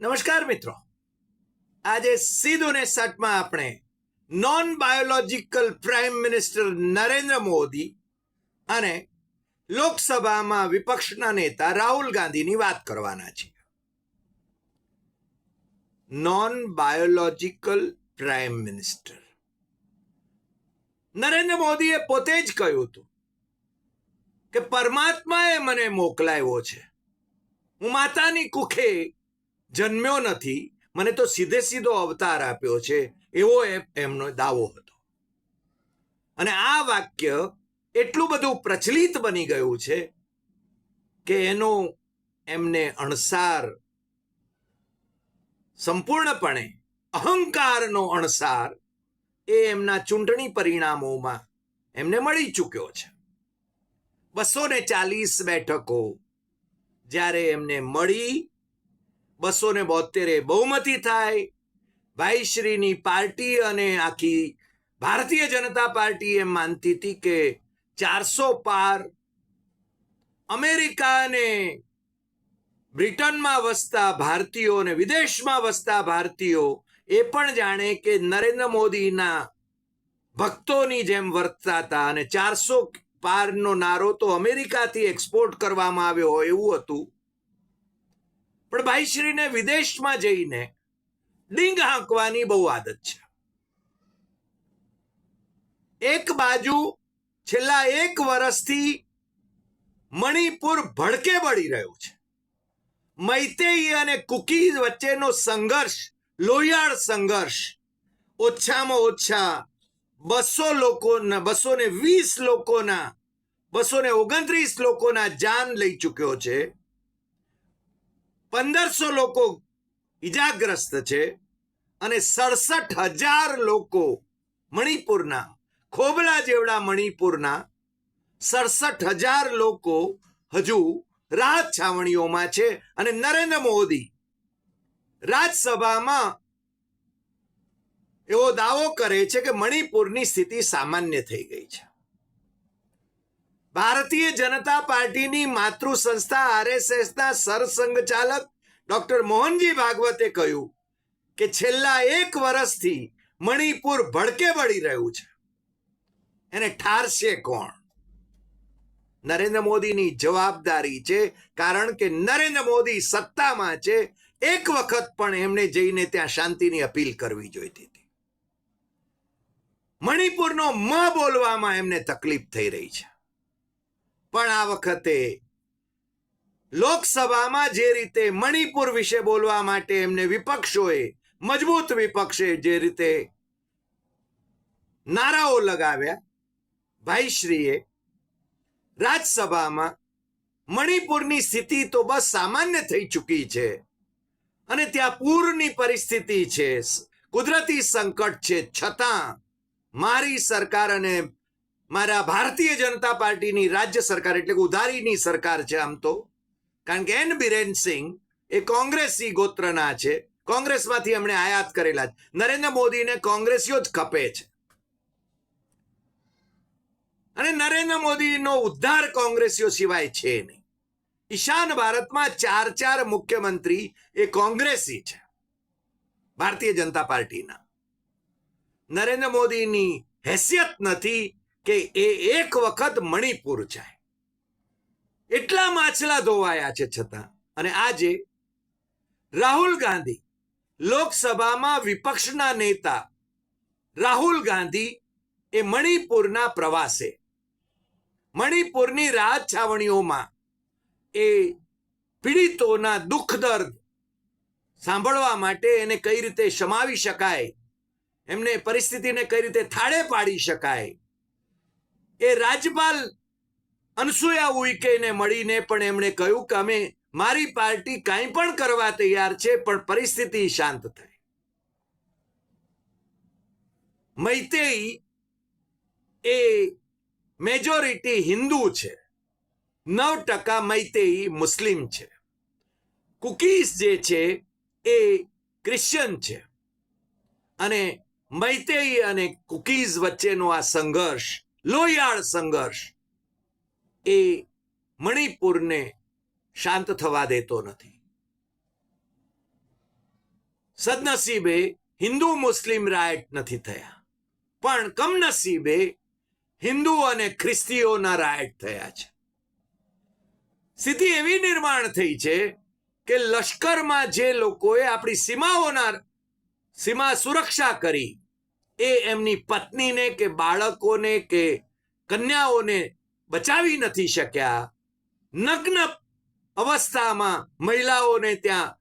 નમસ્કાર મિત્રો. આજે સીધું ને સટમાં આપણે non biological prime minister Narendra Modi અને લોકસભામાં વિપક્ષના નેતા રાહુલ ગાંધીની વાત કરવાના છે non biological prime minister Narendra મોદીએ પોતે જ કહ્યું હતું કે પરમાત્માએ મને મોકલાવ્યો છે. હું માતાની કુખે જન્મ્યો નથી, મને તો સીધે સીધો અવતાર આપ્યો છે, એવો એમનો દાવો હતો. અને આ વાક્ય એટલું બધું પ્રચલિત બની ગયું છે કે એનો એમને અણસાર, સંપૂર્ણપણે અહંકારનો અણસાર એ એમના ચૂંટણી પરિણામોમાં એમને મળી ચૂક્યો છે. બસો ને ચાલીસ બેઠકો જ્યારે એમને મળી બસો ને બોતેરે બહુમતી થાય. ભાઈશ્રીની પાર્ટી અને આખી ભારતીય જનતા પાર્ટી એમ માનતી હતી કે ચારસો પાર અમેરિકા અને બ્રિટનમાં વસતા ભારતીયો અને વિદેશમાં વસતા ભારતીયો એ પણ જાણે કે નરેન્દ્ર મોદીના ભક્તોની જેમ વર્તતા હતા અને ચારસો પારનો નારો તો અમેરિકાથી એક્સપોર્ટ કરવામાં આવ્યો હોય એવું હતું. પણ ભાઈશ્રીને વિદેશમાં જઈને ડીંગ હાંકવાની બહુ આદત છે. એક બાજુ છેલ્લા એક વર્ષથી મણિપુર ભડકે બળી રહ્યું છે. મૈતેઈ અને કુકી વચ્ચેનો સંઘર્ષ, લોહિયાળ સંઘર્ષ, ઓછામાં ઓછા બસો લોકોના, બસો ને વીસ લોકોના, બસો ને ઓગણત્રીસ લોકોના જાન લઈ ચૂક્યો છે. પંદરસો લોકો ઈજાગ્રસ્ત છે અને સડસઠ હજાર લોકો મણિપુરના, ખોબલા જેવડા મણિપુરના સડસઠ હજાર લોકો હજુ રાહત છાવણીઓમાં છે અને નરેન્દ્ર મોદી રાજ્યસભામાં એવો દાવો કરે છે કે મણિપુરની સ્થિતિ સામાન્ય થઈ ગઈ છે. ભારતીય જનતા પાર્ટીની માતૃ સંસ્થા આરએસએસના સરસંઘચાલક ડોક્ટર મોહનજી ભાગવતે કહ્યું કે છેલ્લા એક વર્ષથી મણિપુર ભડકે વળી રહ્યું છે. એને ઠારશે કોણ? નરેન્દ્ર મોદીની જવાબદારી છે, કારણ કે નરેન્દ્ર મોદી સત્તામાં છે, એક વખત પણ એમને જઈને ત્યાં શાંતિની અપીલ કરવી જોઈતી હતી. મણિપુરનો મ બોલવામાં એમને તકલીફ થઈ રહી છે. પણ આ વખતે લોકસભામાં જે રીતે મણિપુર વિશે બોલવા માટે એમને વિપક્ષોએ, મજબૂત વિપક્ષે જે રીતે નારાઓ લગાવ્યા, ભાઈશ્રીએ રાજ્યસભામાં મણિપુરની સ્થિતિ તો બસ સામાન્ય થઈ ચૂકી છે. અને ત્યાં પૂરની પરિસ્થિતિ છે. કુદરતી સંકટ છે. છતાં મારી સરકાર અને મારા ભારતીય જનતા પાર્ટીની રાજ્ય સરકાર એટલે કે ઉધારીની સરકાર છે આમ તો. કારણ કે એન બિરેન સિંહ એ કોંગ્રેસી ગોત્રના છે. કોંગ્રેસમાંથી એમણે આયાત કરેલા નરેન્દ્ર મોદીને કોંગ્રેસીઓ જ ખપે છે. અને નરેન્દ્ર મોદીનો ઉદ્ધાર કોંગ્રેસીઓ સિવાય છે નહીં. ઈશાન ભારતમાં ચાર ચાર મુખ્યમંત્રી એ કોંગ્રેસી છે. ભારતીય જનતા પાર્ટીના. નરેન્દ્ર મોદીની હેસિયત નથી કે એ એક વખત મણિપુર જાય. એટલા માછલા ધોવાયા છે છતાં. અને આજે રાહુલ ગાંધી લોકસભામાં વિપક્ષના નેતા રાહુલ ગાંધી એ મણિપુરના પ્રવાસે. મણિપુરની રાહત છાવણીઓમાં એ પીડિતોના દુઃખ દર્દ સાંભળવા માટે એને કઈ રીતે શમાવી શકાય, એમને પરિસ્થિતિને કઈ રીતે થાળે પાડી શકાય એ રાજ્યપાલ અનસુયા ઉઈકેને મળીને પણ એમણે કહ્યું કે અમે મારી પાર્ટી કાંઈ પણ કરવા તૈયાર છે, પણ પરિસ્થિતિ શાંત થાય. મૈતેઈ એ મેજોરિટી હિન્દુ છે. નવ ટકા મૈતેઈ મુસ્લિમ છે. કુકીઝ જે છે એ ક્રિશ્ચિયન છે. અને મૈતેઈ અને કુકીઝ વચ્ચેનો આ સંઘર્ષ લોહિયાળ સંઘર્ષ એ મણિપુરને શાંત થવા દેતો નથી. સદનસીબે હિન્દુ મુસ્લિમ રાયટ નથી થયા, પણ કમનસીબે હિન્દુ અને ખ્રિસ્તીઓના રાયટ થયા છે. સ્થિતિ એવી નિર્માણ થઈ છે કે લશ્કરમાં જે લોકોએ આપણી સીમાઓના, સીમા સુરક્ષા કરી એ એમની પત્નીને કે બાળકોને કે કન્યાઓને બચાવી નથી શક્યા. નગ્ન અવસ્થામાં મહિલાઓને ત્યાં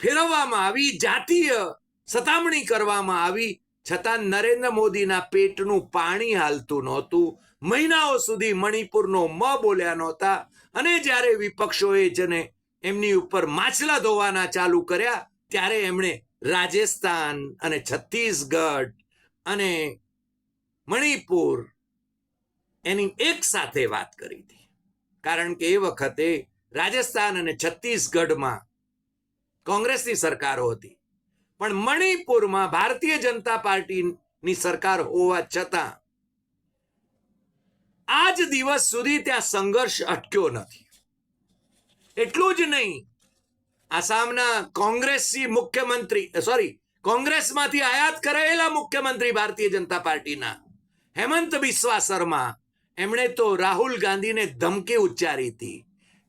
ફેરવવામાં આવી, જાતીય સતામણી કરવામાં આવી, છતાં નરેન્દ્ર મોદીના પેટનું પાણી હાલતું નહોતું. મહિનાઓ સુધી મણિપુરનો મ બોલ્યા નહોતા અને જ્યારે વિપક્ષોએ જને એમની ઉપર માછલા ધોવાના ચાલુ કર્યા, ત્યારે એમણે રાજસ્થાન અને છત્તીસગઢ અને મણિપુર એની એક સાથે વાત કરી હતી. કારણ કે એ વખતે રાજસ્થાન અને છત્તીસગઢમાં કોંગ્રેસની સરકારો હતી. પણ મણિપુરમાં ભારતીય જનતા પાર્ટીની સરકાર હોવા છતાં આજ દિવસ સુધી ત્યાં સંઘર્ષ અટક્યો નથી. એટલું જ નહીં, આસામના કોંગ્રેસી મુખ્યમંત્રી સોરી કોંગ્રેસમાંથી આયાત કરાયેલા મુખ્યમંત્રી ભારતીય જનતા પાર્ટીના હેમંત બિસ્વા શર્મા, એમણે તો રાહુલ ગાંધીને ધમકી ઉચ્ચારી હતી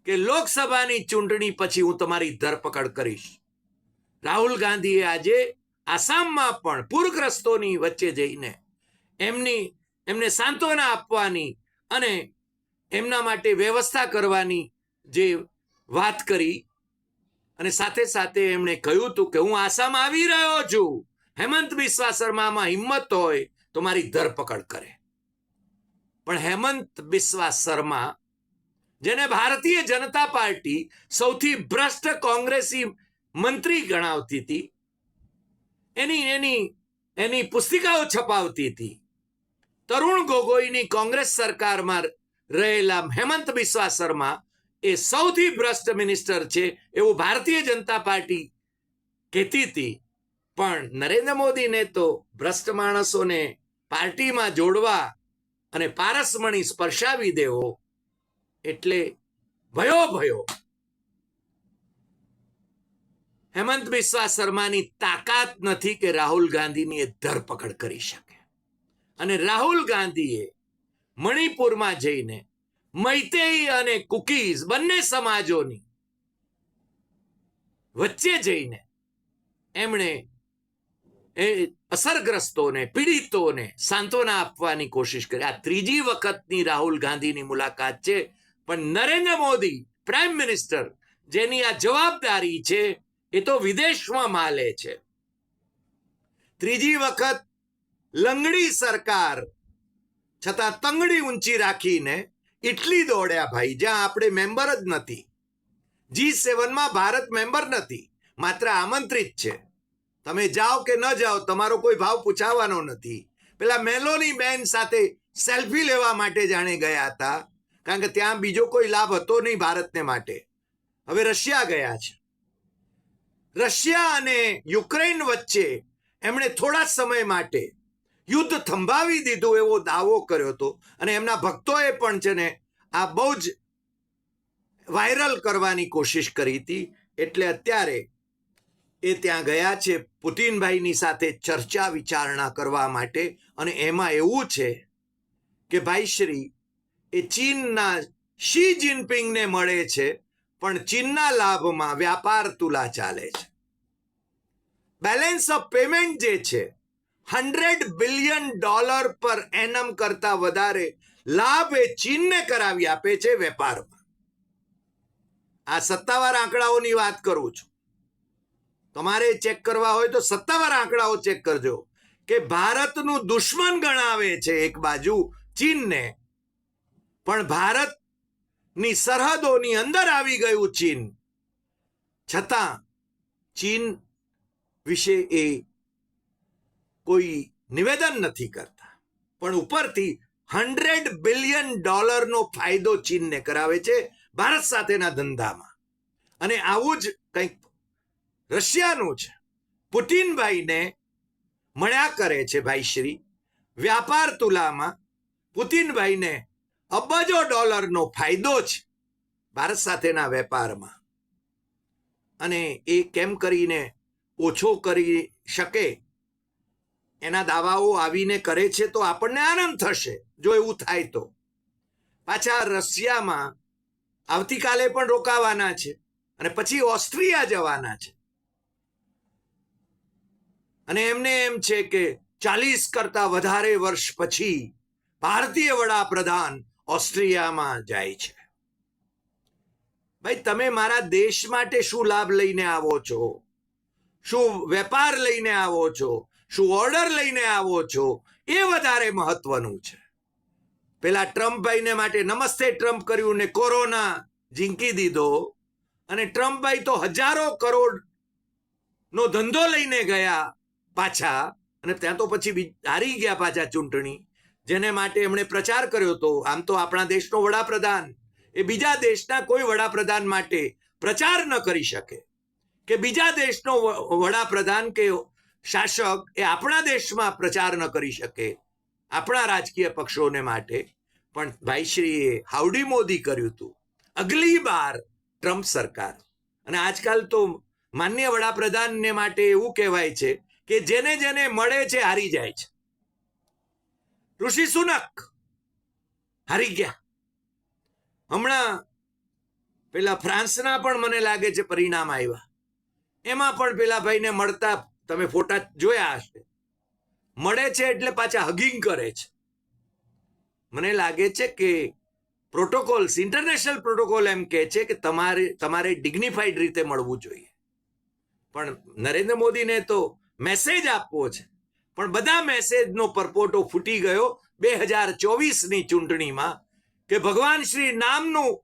કે લોકસભાની ચૂંટણી પછી હું તમારી ધરપકડ કરીશ. રાહુલ ગાંધીએ આજે આસામમાં પણ પૂરગ્રસ્તોની વચ્ચે જઈને એમની, એમને સાંત્વના આપવાની અને એમના માટે વ્યવસ્થા કરવાની જે વાત કરી અને સાથે સાથે એમણે કહ્યું હતું કે હું આસામ આવી રહ્યો છું. હેમંત બિસ્વા શર્મામાં હિંમત હોય તો મારી ધરપકડ કરે. પણ હેમંત બિસ્વા શર્મા, જેને ભારતીય જનતા પાર્ટી સૌથી ભ્રષ્ટ કોંગ્રેસી મંત્રી ગણાવતી હતી, એની એની એની પુસ્તિકાઓ છપાવતી હતી. તરુણ ગોગોઈની કોંગ્રેસ સરકારમાં રહેલા હેમંત બિસ્વા શર્મા એ સૌથી ભ્રષ્ટ મિનિસ્ટર છે એવું ભારતીય જનતા પાર્ટી કહેતી હતી. પણ નરેન્દ્ર મોદીને તો ભ્રષ્ટ માણસોને પાર્ટીમાં જોડવા અને પારસમણી સ્પર્શાવી દેવો એટલે ભયો ભયો. હેમંત બિસ્વા શર્માની તાકાત નથી કે રાહુલ ગાંધીની એ ધરપકડ કરી શકે. અને રાહુલ ગાંધીએ મણિપુરમાં જઈને મૈતેઈ અને કુકીઝ બંને સમાજોની. વચ્ચે જઈને એમણે એ અસરગ્રસ્તોને, પીડિતોને સાંત્વના આપવાની કોશિશ કરી. આ ત્રીજી વખતની રાહુલ ગાંધીની મુલાકાત છે, પણ નરેન્દ્ર મોદી, પ્રાઇમ મિનિસ્ટર, જેની આ જવાબદારી છે, એ તો વિદેશમાં માલે છે. ત્રીજી વખત લંગડી સરકાર છતાં તંગડી ઊંચી રાખીને ઇટલી દોડ્યા ભાઈ, જ્યાં આપણે મેમ્બર જ નથી. જી સેવનમાં ભારત મેમ્બર નથી, માત્ર આમંત્રિત છે. તમે જાઓ કે ન જાઓ, તમારો કોઈ ભાવ પૂછાવાનો નથી. પેલા મેલોની બેન સાથે સેલ્ફી લેવા માટે જાણે ગયા હતા, કારણ કે ત્યાં બીજો કોઈ લાભ હતો નહીં ભારતને માટે. હવે રશિયા ગયા છે. રશિયા અને યુક્રેન વચ્ચે એમણે થોડા સમય માટે યુદ્ધ થંભાવી દીધું એવો દાવો કર્યો હતો. અને એમના ભક્તોએ પણ છે ને, આ બહુ જ વાયરલ કરવાની કોશિશ કરી હતી. એટલે અત્યારે એ ત્યાં ગયા છે પુતિનભાઈની સાથે ચર્ચા વિચારણા કરવા માટે. અને એમાં એવું છે કે ભાઈ શ્રી, એ ચીનના શી જિનપિંગને મળે છે, પણ ચીનના લાભમાં વ્યાપાર તુલા ચાલે છે. બેલેન્સ ઓફ પેમેન્ટ જે છે હંડ્રેડ બિલિયન ડોલર પર એનમ કરતા વધારે લાભ એ ચીનને કરાવી આપે છે વેપારમાં. આ સત્તાવાર આંકડાઓની વાત કરું છું. તમારે ચેક કરવા હોય તો સત્તાવાર આંકડાઓ ચેક કરજો કે ભારતનું દુશ્મન ગણાવે છે એક બાજુ ચીનને. પણ ભારતની સરહદોની અંદર આવી ગયું ચીન. છતાં ચીન વિશે એ કોઈ નિવેદન નથી કરતા. પણ ઉપરથી હંડ્રેડ બિલિયન ડોલરનો ફાયદો ચીનને કરાવે છે ભારત સાથેના ધંધામાં. અને આવું જ કંઈક રશિયાનું છે. પુતિનભાઈને મળ્યા કરે છે ભાઈ શ્રી. વ્યાપાર તુલામાં પુતિનભાઈને અબજો ડોલરનો ફાયદો છે ભારત સાથેના વેપારમાં. અને એ કેમ કરીને ઓછો કરી શકે? એના દાવાઓ આવીને કરે છે તો આપણને આનંદ થશે. જો એવું થાય તો. પાછા રશિયામાં આવતીકાલે પણ રોકાવાના છે અને પછી ઓસ્ટ્રિયા જવાના છે. અને એમને એમ છે કે ચાલીસ કરતા વધારે વર્ષ પછી ભારતીય વડાપ્રધાન ઓસ્ટ્રિયામાં જાય છે. ભાઈ, તમે મારા દેશ માટે શું લાભ લઈને આવો છો? શું વેપાર લઈને આવો છો? શું ઓર્ડર લઈને આવો છો? એ વધારે મહત્વનું છે. પેલા ટ્રમ્પભાઈને માટે નમસ્તે ટ્રમ્પ કર્યું ને કોરોના જીંકી દીધો. અને ટ્રમ્પભાઈ તો હજારો કરોડ નો ધંધો લઈને ગયા પાછા. અને ત્યાં તો પછી હારી ગયા પાછા ચૂંટણી. જેને માટે એમણે પ્રચાર કર્યો હતો આમ તો આપણા દેશનો વડાપ્રધાન. એ બીજા દેશના કોઈ વડાપ્રધાન માટે પ્રચાર ન કરી શકે. કે બીજા દેશનો વડાપ્રધાન કે શાસક એ આપણા દેશમાં પ્રચાર ન કરી શકે, આપણા રાજકીય પક્ષોને માટે. પણ ભાઈશ્રીએ હાઉડી મોદી કર્યું હતું. અગલી બાર ટ્રમ્પ સરકાર. અને આજકાલ તો માન્ય વડાપ્રધાનને માટે એવું કહેવાય છે કે જેને જેને મળે છે હારી જાય છે. ઋષિ સુનક હારી ગયા. હમણાં પેલા ફ્રાન્સના પણ મને લાગે છે પરિણામ આવ્યા. એમાં પણ પેલા ભાઈને મળતા તમે ફોટા જોયા હશે. મળે છે એટલે પાછા હગિંગ કરે છે. મને લાગે છે કે પ્રોટોકોલ્સ ઇન્ટરનેશનલ પ્રોટોકોલ એમ કહે છે કે તમારે તમારે ડિગ્નિફાઈડ રીતે મળવું જોઈએ. પણ નરેન્દ્ર મોદીને તો મેસેજ આપવો છે. પણ બધા મેસેજનો પરપોટો ફૂટી ગયો બે હજાર ચોવીસની ચૂંટણીમાં કે ભગવાન શ્રી નામનું,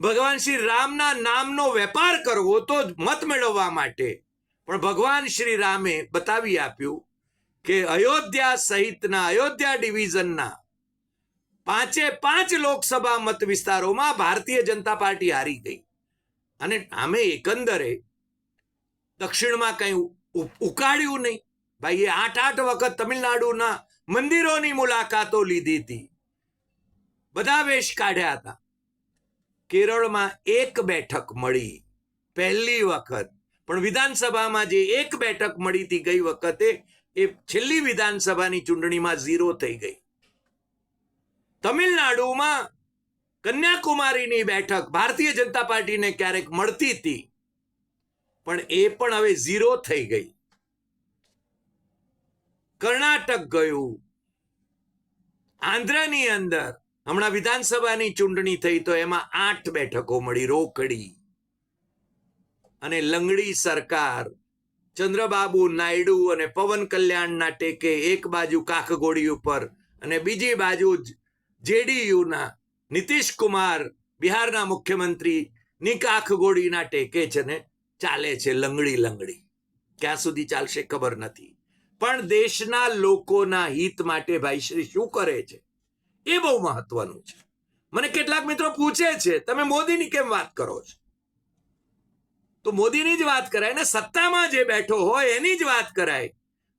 ભગવાન શ્રી રામના નામનો વેપાર કરવો તો મત મેળવવા માટે પણ ભગવાન શ્રી રામે બતાવી આપ્યું કે અયોધ્યા સહિતના અયોધ્યા ડિવિઝનના પાંચે પાંચ લોકસભા મત વિસ્તારોમાં ભારતીય જનતા પાર્ટી હારી ગઈ. અને આમે એકંદરે દક્ષિણમાં કઈ ઉકાળ્યું નહીં. ભાઈ એ આઠ આઠ વખત તમિલનાડુના મંદિરોની મુલાકાતો લીધી હતી. બધા વેશ કાઢ્યા હતા. કેરળમાં એક બેઠક મળી. પહેલી વખત પણ વિધાનસભામાં જે એક બેઠક મળી હતી ગઈ વખતે, એ છેલ્લી વિધાનસભાની ચૂંટણીમાં ઝીરો થઈ ગઈ. તમિલનાડુમાં કન્યાકુમારીની બેઠક ભારતીય જનતા પાર્ટીને ક્યારેક મળતી હતી, પણ એ પણ હવે ઝીરો થઈ ગઈ. કર્ણાટક ગયું. આંધ્રની અંદર હમણાં વિધાનસભાની ચૂંટણી થઈ તો એમાં આઠ બેઠકો મળી, રોકડી. અને લંગડી સરકાર, ચંદ્રબાબુ નાયડુ અને પવન કલ્યાણના ટેકે એક બાજુ કાખગોડી ઉપર અને બીજી બાજુ જેડીયુના નીતિશ કુમાર, બિહારના મુખ્યમંત્રી, ની કાખગોડીના ટેકે છે ને ચાલે છે લંગડી લંગડી. ક્યાં સુધી ચાલશે ખબર નથી. પણ દેશના લોકોના હિત માટે ભાઈ શ્રી શું કરે છે? એ બહુ મહત્વનું છે. મને કેટલાક મિત્રો પૂછે છે, તમે મોદીની કેમ વાત કરો છો? તો મોદીની જ વાત કરાય ને સત્તામાં જે બેઠો હોય એની જ વાત કરાય.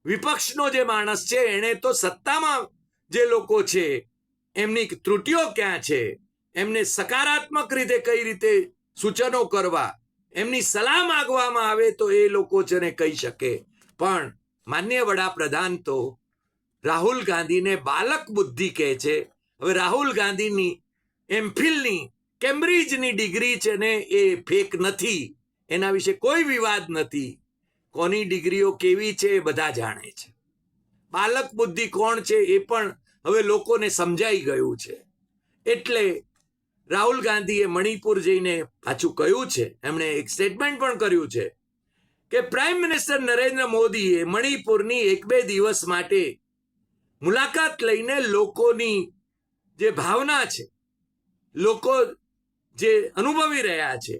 વિપક્ષનો જે માણસ છે, એણે તો સત્તામાં જે લોકો છે, એમની ત્રુટિઓ ક્યાં છે? એમને સકારાત્મક રીતે કઈ રીતે સૂચનો કરવા? એમની સલાહ માંગવામાં આવે તો એ લોકો જેને કહી શકે. પણ માન્ય વડાપ્રધાન તો રાહુલ ગાંધીને બાલક બુદ્ધિ કહે છે. હવે રાહુલ ગાંધીની એમફિલની કેમ્બ્રિજની ડિગ્રી છે ને એ ફેક નથી. એના વિશે કોઈ વિવાદ નથી. કોની ડિગ્રીઓ કેવી છે એ બધા જાણે છે. બાલક બુદ્ધિ કોણ છે એ પણ હવે લોકોને સમજાઈ ગયું છે. એટલે રાહુલ ગાંધીએ મણિપુર જઈને પાછું કહ્યું છે, એમણે એક સ્ટેટમેન્ટ પણ કર્યું છે કે પ્રાઇમ મિનિસ્ટર નરેન્દ્ર મોદીએ મણિપુરની એક બે દિવસ માટે મુલાકાત લઈને લોકોની જે ભાવના છે, લોકો જે અનુભવી રહ્યા છે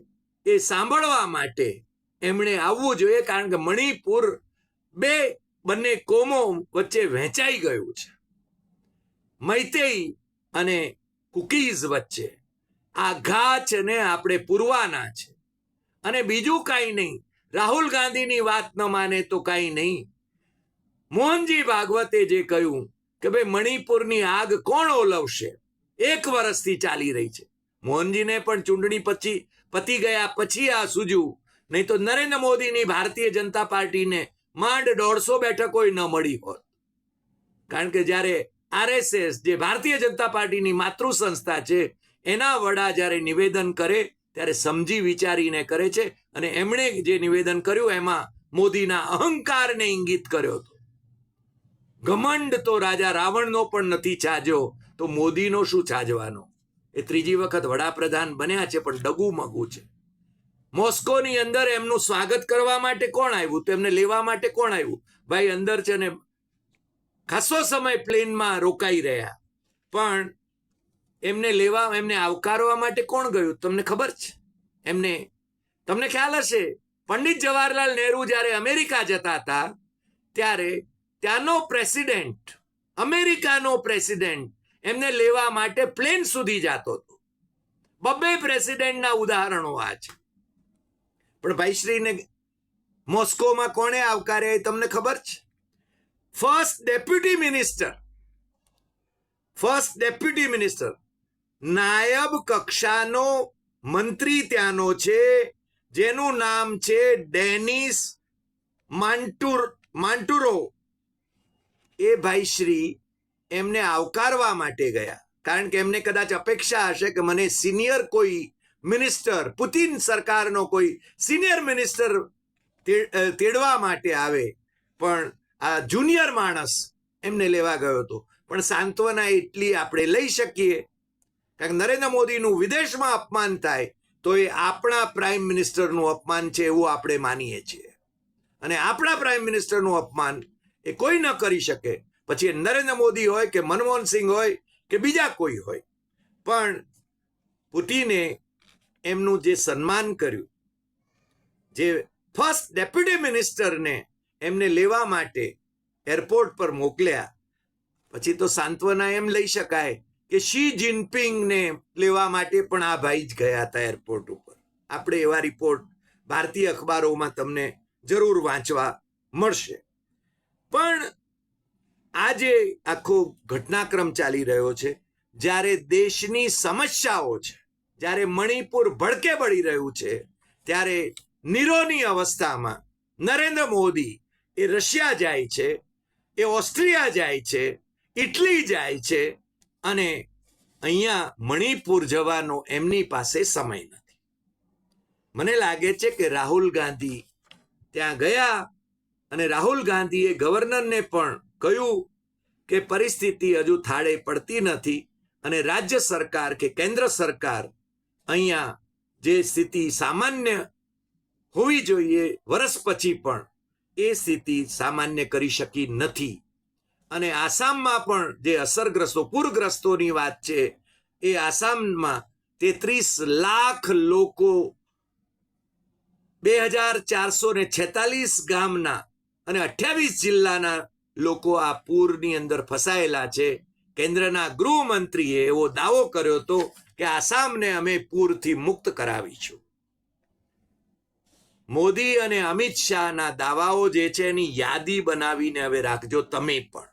એ સાંભળવા માટે એમણે આવવું જોઈએ, કારણ કે મણિપુર બે બંને કોમો વચ્ચે વહેંચાઈ ગયું છે. મૈતેઈ અને કુકીઝ વચ્ચે. આ ઘા આપણે પૂરવાના છે. અને બીજું કાંઈ નહીં. રાહુલ ગાંધીની વાત ન માને તો કાંઈ નહીં. મોહનજી ભાગવતે જે કહ્યું કે ભાઈ મણિપુરની આગ કોણ ઓલવશે? એક વર્ષથી ચાલી રહી છે. મોહનજીને પણ ચૂંટણી પછી પતી ગયા પછી આ સૂજ્યું. નહીં તો નરેન્દ્ર મોદીની ભારતીય જનતા પાર્ટીને માંડ દોઢસો બેઠકોય ન મળી હોત. કારણ કે જ્યારે આરએસએસ, જે ભારતીય જનતા પાર્ટીની માતૃ સંસ્થા છે, એના વડા જ્યારે નિવેદન કરે, ત્યારે સમજી વિચારીને કરે છે અને એમણે જે નિવેદન કર્યું એમાં મોદીના અહંકારને ઇંગિત કર્યો હતો. ઘમંડ તો રાજા રાવણનો પણ નથી છાજ્યો તો મોદીનો શું છાજવાનો એ ત્રીજી વખત વડાપ્રધાન બન્યા છે, પણ ડગુ મગુ છે. મોસ્કોની અંદર એમનું સ્વાગત કરવા માટે કોણ આવ્યું? તો એમને લેવા માટે કોણ આવ્યું? ભાઈ, અંદર છે ને ખાસો સમય પ્લેનમાં રોકાઈ રહ્યા. પણ એમને લેવા, એમને આવકારવા માટે કોણ ગયું? તમને ખબર છે? એમને, તમને ખ્યાલ હશે, પંડિત જવાહરલાલ નહેરુ જ્યારે અમેરિકા જતા હતા, ત્યારે ત્યાંનો પ્રેસિડેન્ટ, અમેરિકાનો પ્રેસિડેન્ટ એમને લેવા માટે પ્લેન સુધી જતો હતો. બબ્બે પ્રેસિડેન્ટના ઉદાહરણો આ છે. પણ ભાઈશ્રીને મોસ્કોમાં કોણે આવકાર્યા એ તમને ખબર છે? First deputy minister, first deputy minister નાયબ કક્ષાનો મંત્રી ત્યાંનો છે, જેનું નામ છે ડેનિસ માન્ટુર, માન્ટુરો. એ ભાઈશ્રી એમને આવકારવા માટે ગયા. કારણ કે એમને કદાચ અપેક્ષા હશે કે મને સિનિયર કોઈ મિનિસ્ટર, પુતિન સરકારનો કોઈ સિનિયર મિનિસ્ટર તેડવા માટે આવે. પણ આ જુનિયર માણસ એમને લેવા ગયો હતો. પણ સાંત્વના એટલી આપણે લઈ શકીએ. કારણ કે નરેન્દ્ર મોદીનું વિદેશમાં અપમાન થાય, તો એ આપણા પ્રાઇમ મિનિસ્ટરનું અપમાન છે એવું આપણે માનીએ છીએ. અને આપણા પ્રાઇમ મિનિસ્ટરનું અપમાન એ કોઈ ન કરી શકે. પછી નરેન્દ્ર મોદી હોય કે મનમોહન સિંહ હોય કે બીજા કોઈ હોય. પણ પુટિને એમનું જે સન્માન કર્યું, જે ફર્સ્ટ ડેપ્યુટી મિનિસ્ટરને એમને લેવા માટે એરપોર્ટ પર મોકલ્યા, પછી તો સાંત્વના એમ લઈ શકાય કે શી જિનપિંગને લેવા માટે પણ આ ભાઈ જ ગયા હતા એરપોર્ટ ઉપર. આપણે એવા રિપોર્ટ ભારતીય અખબારોમાં તમને જરૂર વાંચવા મળશે. પણ આ જે આખો ઘટનાક્રમ ચાલી રહ્યો છે. જ્યારે દેશની સમસ્યાઓ છે, જ્યારે મણિપુર ભડકે બળી રહ્યું છે, ત્યારે નીરોની અવસ્થામાં નરેન્દ્ર મોદી એ રશિયા જાય છે, એ ઓસ્ટ્રિયા જાય છે, ઇટલી જાય છે અને અહીંયા મણિપુર જવાનો એમની પાસે સમય નથી. મને લાગે છે કે રાહુલ ગાંધી ત્યાં ગયા અને રાહુલ ગાંધીએ ગવર્નરને પણ કહ્યું કે પરિસ્થિતિ હજુ થાળે પડતી નથી અને રાજ્ય સરકાર કે કેન્દ્ર સરકાર અહીંયા જે સ્થિતિ સામાન્ય હોવી જોઈએ વર્ષ પછી પણ એ સ્થિતિ સામાન્ય કરી શકી નથી. અને આસામમાં પણ જે અસરગ્રસ્તો, પૂરગ્રસ્તોની વાત છે, એ આસામમાં તેત્રીસ લાખ લોકો બે હજાર ચારસો ને છેતાલીસ ગામના અને અઠ્યાવીસ જિલ્લાના લોકો આ પૂરની અંદર ફસાયેલા છે. કેન્દ્રના ગૃહમંત્રીએ એવો દાવો કર્યો હતો કે આસામને અમે પૂરથી મુક્ત કરાવીશું. મોદી અને અમિત શાહના દાવાઓ જે છે એની યાદી બનાવીને હવે રાખજો તમે પણ.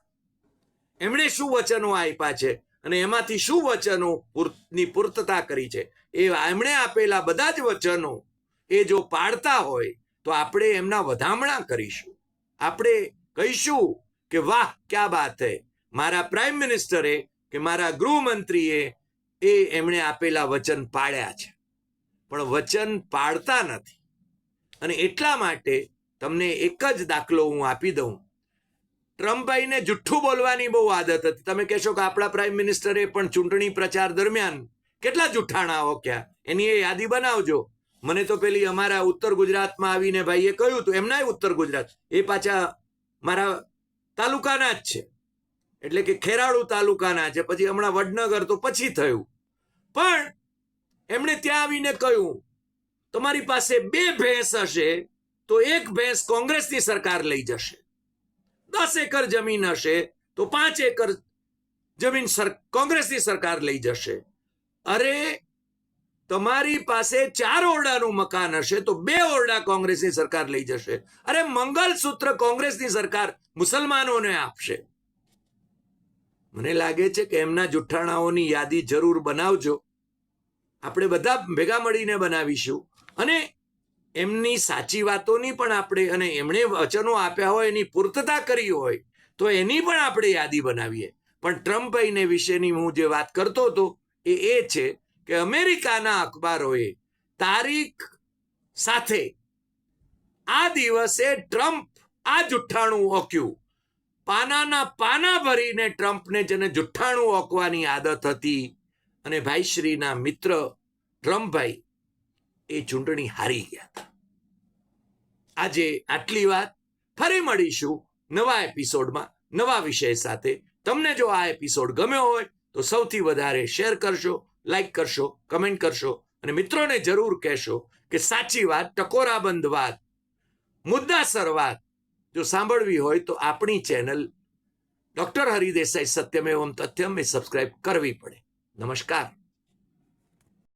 એમણે શું વચનો આપ્યા છે અને એમાંથી શું વચનો ની પૂર્તતા કરી છે? એ એમણે આપેલા બધા જ વચનો એ જો પાડતા હોય તો આપણે એમના વધામણા કરીશું. આપણે કહીશું કે વાહ, ક્યા બાત હે? મારા પ્રાઇમ મિનિસ્ટરે કે મારા ગૃહમંત્રીએ એ એમણે આપેલા વચન પાડ્યા છે. પણ વચન પાડતા નથી. અને એટલા માટે તમને એક જ દાખલો હું આપી દઉં. ટ્રમ્પભાઈને જુઠ્ઠું બોલવાની બહુ આદત હતી. તમે કહેશો કે આપણા પ્રાઇમ મિનિસ્ટરે પણ ચૂંટણી પ્રચાર દરમિયાન કેટલા જુઠ્ઠાણાઓ ક્યાં એની એ યાદી બનાવજો. મને તો પેલી અમારા ઉત્તર ગુજરાતમાં આવીને ભાઈએ કહ્યું હતું, એમનાય ઉત્તર ગુજરાત. એ પાછા મારા તાલુકાના જ છે. એટલે કે ખેરાળુ તાલુકાના છે. પછી હમણાં વડનગર તો પછી થયું. પણ એમણે ત્યાં આવીને કહ્યું, તમારી પાસે બે ભેંસ હશે, તો એક ભેંસ કોંગ્રેસની સરકાર લઈ જશે. દસ એકર જમીન હશે, તો પાંચ એકર જમીન સર- કોંગ્રેસની સરકાર લઈ જશે. અરે તમારી પાસે ચાર ઓરડાનું મકાન હશે તો બે ઓરડા કોંગ્રેસની સરકાર લઈ જશે. અરે મંગલસૂત્ર કોંગ્રેસની સરકાર મુસલમાનોને આપશે. મને લાગે છે કે એમના જુઠ્ઠાણાઓની યાદી જરૂર બનાવજો. આપણે બધા ભેગા મળીને બનાવીશું. અને એમની સાચી વાતોની પણ આપણે, અને એમણે વચનો આપ્યા હોય, એની પૂર્તતા કરી હોય, તો એની પણ આપણે યાદી બનાવીએ. પણ ટ્રમ્પ વિશેની હું જે વાત કરતો હતો, એ એ છે કે અમેરિકાના અખબારોએ તારીખ સાથે આ દિવસે ટ્રમ્પ આ જુઠ્ઠાણું ઓક્યું. પાનાના પાના ભરીને ટ્રમ્પને જેને જુઠ્ઠાણું ઓકવાની આદત હતી અને ભાઈશ્રીના મિત્ર ટ્રમ્પભાઈ એ ચૂંટણી હારી ગયા હતા. આજે આટલી વાત. ફરી મળીશું નવા એપિસોડમાં નવા વિષય સાથે. તમને જો આ એપિસોડ ગમ્યો હોય તો સૌથી વધારે શેર કરશો લાઈક કરશો કમેન્ટ કરશો અને મિત્રોને જરૂર કહેશો કે સાચી વાત, ટકોરાબંધ વાત, મુદ્દાસર વાત જો સાંભળવી હોય તો આપણી ચેનલ ડૉક્ટર હરિદેસાઈ સત્યમેવમ તથ્યમ એ સબસ્ક્રાઇબ કરવી પડે. નમસ્કાર.